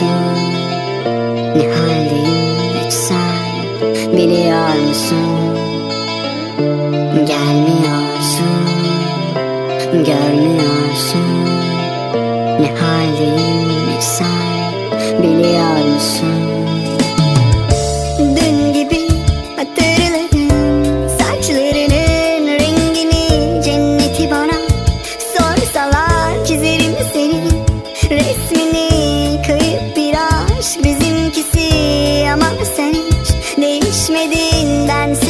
Görmüyorsun ne haldeyim hiç sen biliyor musun? Gelmiyorsun görmüyorsun ne haldeyim hiç sen biliyor musun? Bizimkisi ama sen hiç değişmedin. Bense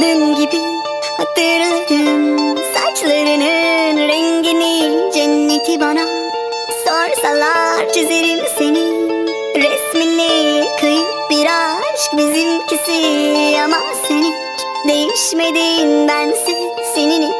Dün gibi hatırlarım Saçlarının rengini. Cenneti bana Sorsalar çizerim senin Resmini kayıp bir aşk bizimkisi. Ama sen hiç değişmedin Bense senin